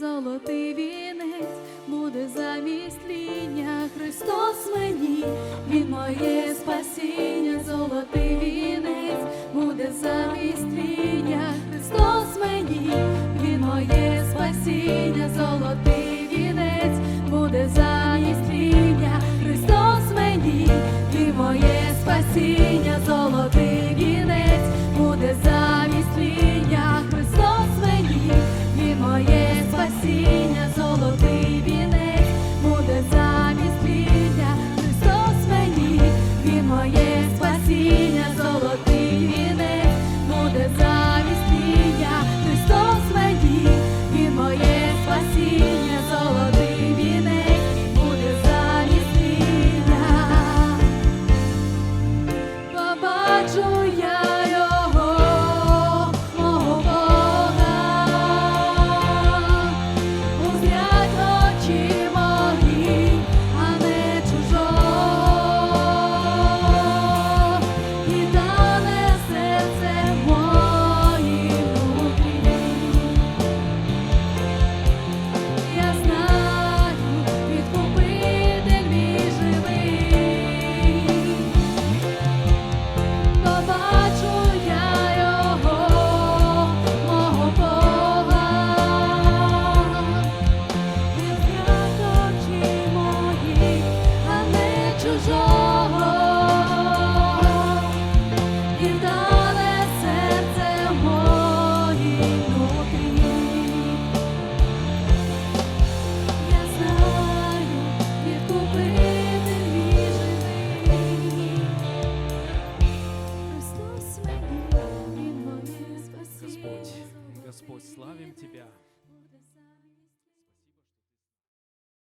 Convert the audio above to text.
золотий вінець буде замість ління. Христос мені, Він моє спасіння, золотий вінець буде замість ління. Христос мені, Він моє спасіння, золотий. toujours.